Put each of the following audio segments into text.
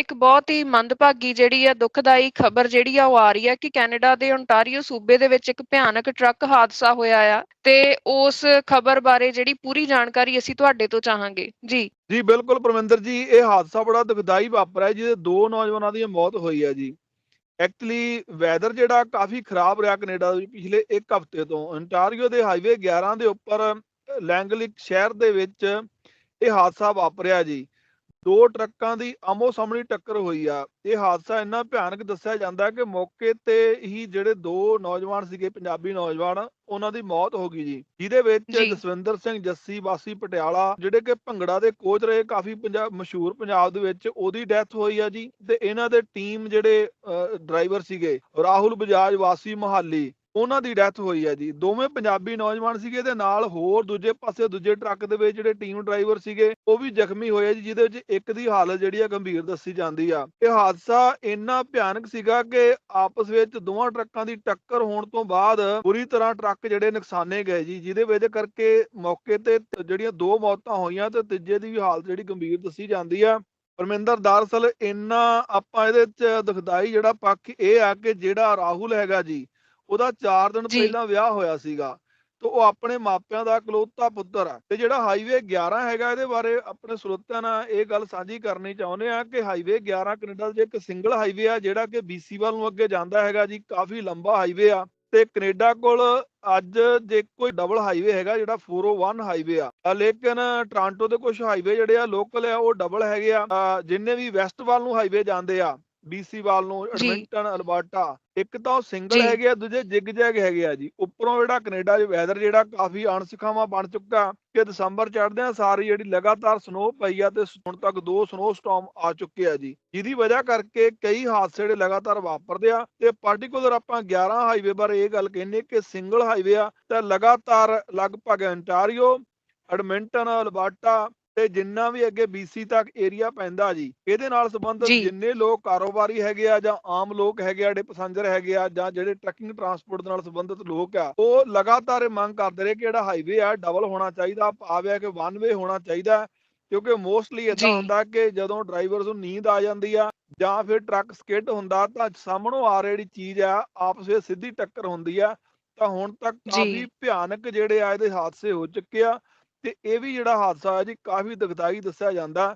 ਇੱਕ ਬਹੁਤ ਹੀ ਮੰਦਭਾਗੀ ਜਿਹੜੀ ਆ, ਦੁਖਦਾਈ ਖਬਰ ਜਿਹੜੀ ਆ, ਉਹ ਆ ਰਹੀ ਆ ਕਿ ਕੈਨੇਡਾ ਦੇ ਓਨਟਾਰੀਓ ਸੂਬੇ ਦੇ ਵਿੱਚ ਇੱਕ ਭਿਆਨਕ ਟਰੱਕ ਹਾਦਸਾ ਹੋਇਆ ਆ ਤੇ ਉਸ ਖਬਰ ਬਾਰੇ ਜਿਹੜੀ ਪੂਰੀ ਜਾਣਕਾਰੀ ਅਸੀਂ ਤੁਹਾਡੇ ਤੋਂ ਚਾਹਾਂਗੇ। ਜੀ। ਜੀ, ਬਿਲਕੁਲ ਪਰਮਿੰਦਰ ਜੀ, ਇਹ ਹਾਦਸਾ ਬੜਾ ਦੁਖਦਾਈ ਵਾਪਰਿਆ ਜਿਹਦੇ ਦੋ ਨੌਜਵਾਨਾਂ ਦੀ ਮੌਤ ਹੋਈ ਆ ਜੀ। ਐਕਚੁਅਲੀ ਵੈਦਰ ਜਿਹੜਾ ਕਾਫੀ ਖਰਾਬ ਰਿਹਾ ਕੈਨੇਡਾ ਦੇ ਪਿਛਲੇ ਇੱਕ ਹਫ਼ਤੇ ਤੋਂ। ontario ਦੇ ਹਾਈਵੇ 11 ਦੇ ਉੱਪਰ ਲੈਂਗਲਿਕ ਸ਼ਹਿਰ ਦੇ ਵਿੱਚ ਇਹ ਹਾਦਸਾ ਵਾਪਰਿਆ ਜੀ। ਦੋ ਟਰੱਕਾਂ ਦੀ ਆਮੋ ਸਾਹਮਣੀ ਟੱਕਰ ਹੋਈ ਆ। ਇਹ ਹਾਦਸਾ ਇੰਨਾ ਭਿਆਨਕ ਦੱਸਿਆ ਜਾਂਦਾ ਹੈ ਕਿ ਮੌਕੇ ਤੇ ਹੀ ਜਿਹੜੇ ਦੋ ਨੌਜਵਾਨ ਸੀਗੇ ਪੰਜਾਬੀ ਨੌਜਵਾਨ ਉਹਨਾਂ ਦੀ ਮੌਤ ਹੋ ਗਈ ਜੀ। ਜਿਹਦੇ ਵਿੱਚ। ਜਸਵਿੰਦਰ ਸਿੰਘ ਜੱਸੀ ਵਾਸੀ ਪਟਿਆਲਾ ਜਿਹੜੇ ਕਿ ਭੰਗੜਾ ਦੇ ਕੋਚ ਰਹੇ ਕਾਫੀ ਪੰਜਾਬ ਮਸ਼ਹੂਰ ਪੰਜਾਬ ਦੇ ਵਿੱਚ ਉਹਦੀ ਡੈਥ ਹੋਈ ਆ ਜੀ। ਤੇ ਇਹਨਾਂ ਦੇ ਟੀਮ ਜਿਹੜੇ ਡਰਾਈਵਰ ਸੀਗੇ ਰਾਹੁਲ ਬਜਾਜ ਵਾਸੀ ਮਹਾਲੀ ਉਹਨਾਂ ਦੀ ਡੈਥ ਹੋਈ ਹੈ ਜੀ। ਦੋਵੇਂ ਪੰਜਾਬੀ ਨੌਜਵਾਨ ਸੀਗੇ ਤੇ ਨਾਲ ਹੋਰ ਦੂਜੇ ਪਾਸੇ ਦੂਜੇ ਟਰੱਕ ਦੇ ਵਿੱਚ ਜਿਹੜੇ ਟੀਮ ਡਰਾਈਵਰ ਸੀਗੇ, ਉਹ ਵੀ ਜ਼ਖਮੀ ਹੋਏ ਜੀ, ਜਿਹਦੇ ਵਿੱਚ ਇੱਕ ਦੀ ਹਾਲਤ ਜਿਹੜੀ ਆ ਗੰਭੀਰ ਦੱਸੀ ਜਾਂਦੀ ਆ। ਇਹ ਹਾਦਸਾ ਇੰਨਾ ਭਿਆਨਕ ਸੀਗਾ ਕਿ ਆਪਸ ਵਿੱਚ ਦੋਵਾਂ ਟਰੱਕਾਂ ਦੀ ਟੱਕਰ ਹੋਣ ਤੋਂ ਬਾਅਦ ਬੁਰੀ ਤਰ੍ਹਾਂ ਟਰੱਕ ਜਿਹੜੇ ਨੁਕਸਾਨੇ ਗਏ ਜੀ, ਜਿਹਦੇ ਵਜ੍ਹਾ ਕਰਕੇ ਮੌਕੇ ਤੇ ਜਿਹੜੀਆਂ ਦੋ ਮੌਤਾਂ ਹੋਈਆਂ ਤੇ ਤੀਜੇ ਦੀ ਵੀ ਹਾਲਤ ਜਿਹੜੀ ਗੰਭੀਰ ਦੱਸੀ ਜਾਂਦੀ ਆ। ਪਰਮਿੰਦਰ, ਦਰਅਸਲ ਇੰਨਾ ਆਪਾਂ ਇਹਦੇ ਚ ਦੁਖਦਾਈ ਜਿਹੜਾ ਪੱਖ ਇਹ ਆ ਕਿ ਜਿਹੜਾ ਰਾਹੁਲ ਹੈਗਾ ਜੀ ਉਹਦਾ 4 ਦਿਨ। ਪਹਿਲਾਂ ਵਿਆਹ ਹੋਇਆ ਸੀਗਾ। ਤੇ ਉਹ ਆਪਣੇ ਮਾਪਿਆਂ ਦਾ ਇਕਲੌਤਾ ਪੁੱਤਰ ਆ। ਤੇ ਜਿਹੜਾ ਹਾਈਵੇ 11 ਹੈਗਾ ਇਹਦੇ ਬਾਰੇ ਆਪਣੇ ਸਰੋਤਿਆਂ ਨਾਲ ਇਹ ਗੱਲ ਸਾਂਝੀ ਕਰਨੀ ਚਾਹੁੰਦੇ ਆ ਕਿ ਹਾਈਵੇ 11 ਕੈਨੇਡਾ ਦੇ ਇੱਕ ਸਿੰਗਲ ਹਾਈਵੇ ਆ ਜਿਹੜਾ ਕਿ BC ਵੱਲ ਨੂੰ ਅੱਗੇ ਜਾਂਦਾ ਹੈਗਾ ਜੀ ਕਾਫੀ ਲੰਬਾ ਹਾਈਵੇ ਆ। ਤੇ ਕੈਨੇਡਾ ਕੋਲ ਅੱਜ ਜੇ ਕੋਈ ਡਬਲ ਹਾਈਵੇ ਹੈਗਾ ਜਿਹੜਾ 401 ਹਾਈਵੇ ਆ ਲੇਕਿਨ ਟ੍ਰਾਂਟੋ ਦੇ ਕੁਝ ਹਾਈਵੇ ਜਿਹੜੇ ਆ ਲੋਕਲ ਆ ਉਹ ਡਬਲ ਹੈਗੇ ਆ। ਜਿੰਨੇ ਵੀ ਵੈਸਟ ਵੱਲ ਨੂੰ ਹਾਈਵੇ ਜਾਂਦੇ ਆ BC ਵੱਲ ਨੂੰ। ਐਡਮਿੰਟਨ ਅਲਬਰਟਾ ਇੱਕ ਤਾਂ ਉਹ ਸਿੰਗਲ। ਹੈਗੇ ਆ ਦੂਜੇ ਜਿਗ ਜੈਗ ਹੈਗੇ ਆ ਜੀ ਉੱਪਰੋਂ ਜਿਹੜਾ ਕੈਨੇਡਾ ਦੇ ਵੈਦਰ ਜਿਹੜਾ ਕਾਫੀ ਅਣਸੁਖਾਵਾਂ ਬਣ ਚੁੱਕਾ ਕਿ ਦਸੰਬਰ ਚੜ੍ਹਦੇ ਆ ਸਾਰੀ ਜਿਹੜੀ ਲਗਾਤਾਰ ਸਨੋ ਪਈ ਆ ਤੇ ਹੁਣ ਤੱਕ ਦੋ ਸਨੋ ਸਟਾਰਮ ਆ ਚੁੱਕੇ ਆ ਜੀ ਜਿਹਦੀ ਵਜ੍ਹਾ ਕਰਕੇ ਕਈ ਹਾਦਸੇ ਜਿਹੜੇ ਲਗਾਤਾਰ ਵਾਪਰਦੇ ਆ ਤੇ ਪਾਰਟਿਕੂਲਰ ਆਪਾਂ 11 ਹਾਈਵੇ ਬਾਰੇ ਇਹ ਗੱਲ ਕਹਿੰਨੇ ਕਿ ਸਿੰਗਲ ਹਾਈਵੇ ਆ ਤੇ ਲਗਾਤਾਰ ਲਗਭਗ ontario ਐਡਮਿੰਟਨ ਅਲਬਰਟਾ ਤੇ ਜਿੰਨਾ ਵੀ ਅੱਗੇ BC ਤੱਕ ਏਰੀਆ ਪੈਂਦਾ ਜੀ ਇਹਦੇ ਨਾਲ ਸੰਬੰਧਿਤ ਜੀ। ਜਿੰਨੇ ਲੋਕ ਕਾਰੋਬਾਰੀ ਹੈਗੇ ਆ ਜਾਂ ਆਮ ਲੋਕ ਹੈਗੇ ਆ ਜਿਹੜੇ ਪੈਸੰਜਰ ਹੈਗੇ ਆ ਜਾਂ ਜਿਹੜੇ ਟਰੱਕਿੰਗ ਟਰਾਂਸਪੋਰਟ ਦੇ ਨਾਲ ਸੰਬੰਧਿਤ ਲੋਕ ਆ ਉਹ ਲਗਾਤਾਰ ਇਹ ਮੰਗ ਕਰਦੇ ਰਹੇ ਕਿ ਜਿਹੜਾ ਹਾਈਵੇ ਆ ਡਬਲ ਹੋਣਾ ਚਾਹੀਦਾ ਭਾਵ ਕਿ ਵਨ ਵੇ ਹੋਣਾ ਚਾਹੀਦਾ ਕਿਉਂਕਿ ਮੋਸਟਲੀ ਜੀ। ਇਦਾਂ ਹੁੰਦਾ ਕਿ ਜਦੋਂ ਡਰਾਈਵਰਸ ਨੂੰ ਨੀਂਦ ਆ ਜਾਂਦੀ ਆ ਜਾਂ ਫਿਰ ਟਰੱਕ ਸਕਿਡ ਹੁੰਦਾ ਤਾਂ ਸਾਹਮਣੋਂ ਆ ਰਹੀ ਜਿਹੜੀ ਚੀਜ਼ ਆ ਆਪਸ ਵਿੱਚ ਸਿੱਧੀ ਟੱਕਰ ਹੁੰਦੀ ਆ ਤਾਂ ਹੁਣ ਤੱਕ ਜੀ। ਕਾਫੀ ਭਿਆਨਕ ਜਿਹੜੇ ਆ ਇਹਦੇ ਹਾਦਸੇ ਹੋ ਚੁੱਕੇ ਆ ਤੇ ਇਹ ਵੀ ਜਿਹੜਾ ਹਾਦਸਾ ਹੈ ਜੀ, ਕਾਫੀ ਦੁਖਦਾਈ ਦੱਸਿਆ ਜਾਂਦਾ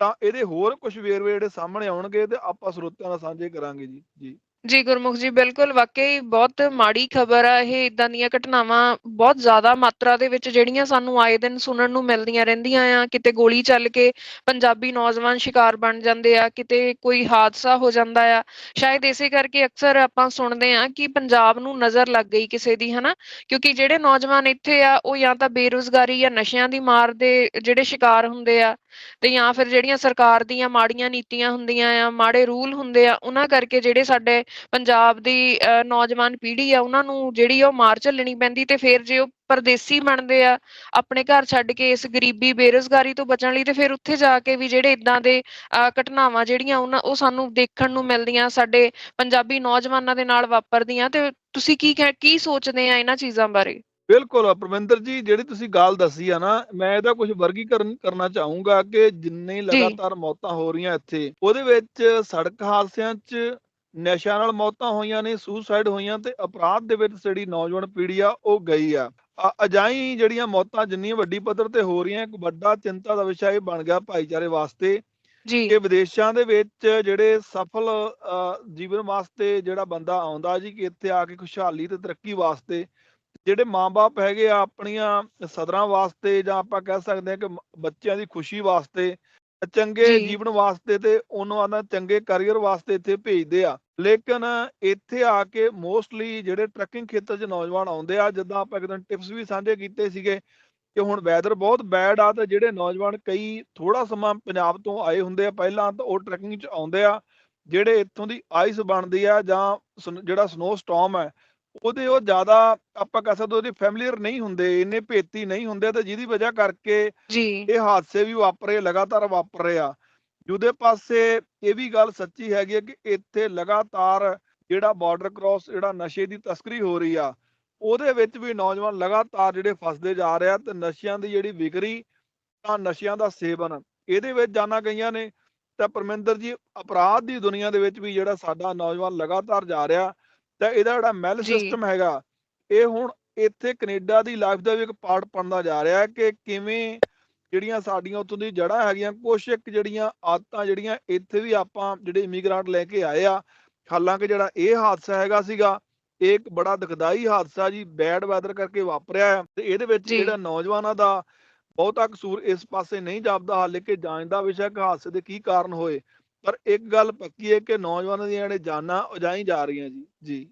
ਤਾਂ ਇਹਦੇ ਹੋਰ ਕੁਝ ਵੇਰਵੇ ਜਿਹੜੇ ਸਾਹਮਣੇ ਆਉਣਗੇ ਤੇ ਆਪਾਂ ਸਰੋਤਿਆਂ ਨਾਲ ਸਾਂਝੇ ਕਰਾਂਗੇ ਜੀ। ਜੀ। ਜੀ ਗੁਰਮੁਖ ਜੀ, ਬਿਲਕੁਲ ਵਾਕਈ ਬਹੁਤ ਮਾੜੀ ਖਬਰ ਆ ਇਹ ਇਦਾਂ ਦੀਆਂ ਘਟਨਾਵਾਂ ਬਹੁਤ ਜ਼ਿਆਦਾ ਮਾਤਰਾ ਦੇ ਵਿੱਚ ਜਿਹੜੀਆਂ ਸਾਨੂੰ ਆਏ ਦਿਨ ਸੁਣਨ ਨੂੰ ਮਿਲਦੀਆਂ ਰਹਿੰਦੀਆਂ ਆ, ਕਿਤੇ ਗੋਲੀ ਚੱਲ ਕੇ ਪੰਜਾਬੀ ਨੌਜਵਾਨ ਸ਼ਿਕਾਰ ਬਣ ਜਾਂਦੇ ਆ, ਕਿਤੇ ਕੋਈ ਹਾਦਸਾ ਹੋ ਜਾਂਦਾ ਆ। ਸ਼ਾਇਦ ਇਸੇ ਕਰਕੇ ਅਕਸਰ ਆਪਾਂ ਸੁਣਦੇ ਆ ਕਿ ਪੰਜਾਬ ਨੂੰ ਨਜ਼ਰ ਲੱਗ ਗਈ ਕਿਸੇ ਦੀ, ਹਨਾ? ਕਿਉਂਕਿ ਜਿਹੜੇ ਨੌਜਵਾਨ ਇੱਥੇ ਆ, ਉਹ ਜਾਂ ਤਾਂ ਬੇਰੁਜ਼ਗਾਰੀ ਜਾਂ ਨਸ਼ਿਆਂ ਦੀ ਮਾਰ ਦੇ ਜਿਹੜੇ ਸ਼ਿਕਾਰ ਹੁੰਦੇ ਆ ਤੇ ਜਾਂ ਫਿਰ ਜਿਹੜੀਆਂ ਸਰਕਾਰ ਦੀਆਂ ਮਾੜੀਆਂ ਨੀਤੀਆਂ ਹੁੰਦੀਆਂ ਆ, ਮਾੜੇ ਰੂਲ ਹੁੰਦੇ ਆ, ਉਹਨਾਂ ਕਰਕੇ ਜਿਹੜੇ ਸਾਡੇ ਪੰਜਾਬ ਦੀ ਨੌਜਵਾਨ ਪੀੜ੍ਹੀ ਆ ਉਹਨਾਂ ਨੂੰ ਜਿਹੜੀ ਉਹ ਮਾਰ ਝੱਲਣੀ ਪੈਂਦੀ ਤੇ ਫਿਰ ਜੇ ਉਹ ਪਰਦੇਸੀ ਬਣਦੇ ਆ ਆਪਣੇ ਘਰ ਛੱਡ ਕੇ ਇਸ ਗਰੀਬੀ ਬੇਰੁਜ਼ਗਾਰੀ ਤੋਂ ਬਚਣ ਲਈ ਤੇ ਫਿਰ ਉੱਥੇ ਜਾ ਕੇ ਵੀ ਜਿਹੜੇ ਇਦਾਂ ਦੇ ਘਟਨਾਵਾਂ ਜਿਹੜੀਆਂ ਉਹਨਾਂ ਉਹ ਸਾਨੂੰ ਦੇਖਣ ਨੂੰ ਮਿਲਦੀਆਂ ਸਾਡੇ ਪੰਜਾਬੀ ਨੌਜਵਾਨਾਂ ਦੇ ਨਾਲ ਵਾਪਰਦੀਆਂ ਤੇ ਤੁਸੀਂ ਕੀ ਕੀ ਸੋਚਦੇ ਆ ਇਹਨਾਂ ਚੀਜ਼ਾਂ ਬਾਰੇ? ਬਿਲਕੁਲ ਪਰਮਿੰਦਰ ਜੀ ਜਿਹੜੀ ਤੁਸੀਂ ਗੱਲ ਦੱਸੀ ਆ ਨਾ ਮੈਂ ਇਹਦਾ ਕੁਝ ਵਰਗੀਕਰਨ ਕਰਨਾ ਚਾਹੂੰਗਾ ਕਿ ਜਿੰਨੇ ਲਗਾਤਾਰ ਮੌਤਾਂ ਹੋ ਰਹੀਆਂ ਇੱਥੇ ਉਹਦੇ ਵਿੱਚ ਸੜਕ ਹਾਦਸਿਆਂ 'ਚ ਨਸ਼ਿਆਂ ਨਾਲ ਮੌਤਾਂ ਹੋਈਆਂ ਨੇ ਸੁਸਾਈਡ ਹੋਈਆਂ ਤੇ ਅਪਰਾਧ ਦੇ ਵਿੱਚ ਜਿਹੜੀ ਨੌਜਵਾਨ ਪੀੜ੍ਹੀ ਆ ਉਹ ਗਈ ਆ। ਅਜਾਈਂ ਜਿਹੜੀਆਂ ਮੌਤਾਂ ਜਿੰਨੀਆਂ ਵੱਡੀ ਪੱਧਰ ਤੇ ਹੋ ਰਹੀਆਂ ਇੱਕ ਵੱਡਾ ਚਿੰਤਾ ਦਾ ਵਿਸ਼ਾ ਇਹ ਬਣ ਗਿਆ ਭਾਈਚਾਰੇ ਵਾਸਤੇ ਜੀ। ਕਿ ਵਿਦੇਸ਼ਾਂ ਦੇ ਵਿੱਚ ਜਿਹੜੇ ਸਫਲ ਜੀਵਨ ਵਾਸਤੇ ਜਿਹੜਾ ਬੰਦਾ ਆਉਂਦਾ ਜੀ ਕਿ ਇੱਥੇ ਆ ਕੇ ਖੁਸ਼ਹਾਲੀ ਤੇ ਤਰੱਕੀ ਵਾਸਤੇ ਜਿਹੜੇ ਮਾਪੇ ਹੈਗੇ ਆ ਆਪਣੀਆਂ ਸਦਰਾਂ ਵਾਸਤੇ ਜਾਂ ਆਪਾਂ ਕਹਿ ਸਕਦੇ ਹਾਂ ਕਿ ਮ- ਬੱਚਿਆਂ ਦੀ ਖੁਸ਼ੀ ਵਾਸਤੇ ਚੰਗੇ। ਜੀਵਨ ਵਾਸਤੇ ਤੇ ਉਹਨਾਂ ਦਾ ਚੰਗੇ ਕੈਰੀਅਰ ਵਾਸਤੇ ਇੱਥੇ ਭੇਜਦੇ ਆ ਲੇਕਿਨ ਇੱਥੇ ਆ ਕੇ ਮੋਸਟਲੀ ਜਿਹੜੇ ਟਰੱਕਿੰਗ ਖੇਤਰ 'ਚ ਨੌਜਵਾਨ ਆਉਂਦੇ ਆ ਜਿੱਦਾਂ ਆਪਾਂ ਇੱਕ ਦਿਨ ਟਿਪਸ ਵੀ ਸਾਂਝੇ ਕੀਤੇ ਸੀਗੇ ਕਿ ਹੁਣ ਵੈਦਰ ਬਹੁਤ ਬੈਡ ਆ ਤੇ ਜਿਹੜੇ ਨੌਜਵਾਨ ਕਈ ਥੋੜਾ ਸਮਾਂ ਪੰਜਾਬ ਤੋਂ ਆਏ ਹੁੰਦੇ ਆ ਪਹਿਲਾਂ ਤਾਂ ਉਹ ਟਰੈਕਿੰਗ 'ਚ ਆਉਂਦੇ ਆ ਜਿਹੜੇ ਇੱਥੋਂ ਦੀ ਆਈਸ ਬਣਦੀ ਆ ਜਾਂ ਜਿਹੜਾ ਸਨੋ ਸਟਾਰਮ ਹੈ ਉਹਦੇ ਉਹ ਜ਼ਿਆਦਾ ਆਪਾਂ ਕਹਿ ਸਕਦੇ ਉਹਦੇ ਫੈਮਿਲੀਅਰ ਨਹੀਂ ਹੁੰਦੇ ਇੰਨੇ ਭੇਤੀ ਨਹੀਂ ਹੁੰਦੇ ਤੇ ਜਿਹਦੀ ਵਜ੍ਹਾ ਕਰਕੇ ਜੀ। ਇਹ ਹਾਦਸੇ ਵੀ ਵਾਪਰੇ ਲਗਾਤਾਰ ਵਾਪਰ ਰਹੇ ਆ। ਦੂਜੇ ਪਾਸੇ ਇਹ ਵੀ ਗੱਲ ਸੱਚੀ ਹੈਗੀ ਹੈ ਕਿ ਇੱਥੇ ਲਗਾਤਾਰ ਜਿਹੜਾ ਬਾਰਡਰ ਕ੍ਰਾਸ ਜਿਹੜਾ ਨਸ਼ੇ ਦੀ ਤਸਕਰੀ ਹੋ ਰਹੀ ਆ ਉਹਦੇ ਵਿੱਚ ਵੀ ਨੌਜਵਾਨ ਲਗਾਤਾਰ ਜਿਹੜੇ ਫਸਦੇ ਜਾ ਰਹੇ ਆ ਤੇ ਨਸ਼ਿਆਂ ਦੀ ਜਿਹੜੀ ਵਿਕਰੀ ਤਾਂ ਨਸ਼ਿਆਂ ਦਾ ਸੇਵਨ। ਇਹਦੇ ਵਿੱਚ ਜਾਨਾਂ ਗਈਆਂ ਨੇ। ਤਾਂ ਪਰਮਿੰਦਰ ਜੀ ਅਪਰਾਧ ਦੀ ਦੁਨੀਆ ਦੇ ਵਿੱਚ ਵੀ ਜਿਹੜਾ ਸਾਡਾ ਨੌਜਵਾਨ ਲਗਾਤਾਰ ਜਾ ਰਿਹਾ ਤਾਂ ਇਹਦਾ ਜਿਹੜਾ ਮੈਲ। ਸਿਸਟਮ ਹੈਗਾ ਇਹ ਹੁਣ ਇੱਥੇ ਕੈਨੇਡਾ ਦੀ ਲਾਈਫ ਦਾ ਵੀ ਇੱਕ ਪਾਰਟ ਬਣਦਾ ਜਾ ਰਿਹਾ ਕਿ ਕਿਵੇਂ ਜਿਹੜੀਆਂ ਸਾਡੀਆਂ ਉੱਥੋਂ ਦੀ ਜੜ੍ਹਾਂ ਹੈਗੀਆਂ ਕੁਛ ਇੱਕ ਜਿਹੜੀਆਂ ਆਦਤਾਂ ਜਿਹੜੀਆਂ ਇੱਥੇ ਵੀ ਆਪਾਂ ਜਿਹੜੇ ਇਮੀਗ੍ਰੈਂਟ ਲੈ ਕੇ ਆਏ ਆ ਹਾਲਾਂਕਿ ਜਿਹੜਾ ਇਹ ਹਾਦਸਾ ਹੈਗਾ ਸੀਗਾ ਇਹ ਇੱਕ ਬੜਾ ਦੁਖਦਾਈ ਹਾਦਸਾ ਜੀ ਬੈਡ ਵੈਦਰ ਕਰਕੇ ਵਾਪਰਿਆ ਹੈ ਤੇ ਇਹਦੇ ਵਿੱਚ। ਜਿਹੜਾ ਨੌਜਵਾਨਾਂ ਦਾ ਬਹੁਤਾ ਕਸੂਰ ਇਸ ਪਾਸੇ ਨਹੀਂ ਜਾਪਦਾ ਹਾਲੇ ਕਿ ਜਾਂਚ ਦਾ ਵਿਸ਼ਾ ਕਿ ਹਾਦਸੇ ਦੇ ਕੀ ਕਾਰਨ ਹੋਏ ਪਰ ਇੱਕ ਗੱਲ ਪੱਕੀ ਹੈ ਕਿ ਨੌਜਵਾਨਾਂ ਦੀਆਂ ਜਿਹੜੇ ਜਾਨਾਂ ਉਜਾਈ ਜਾ ਰਹੀਆਂ ਜੀ ਜੀ।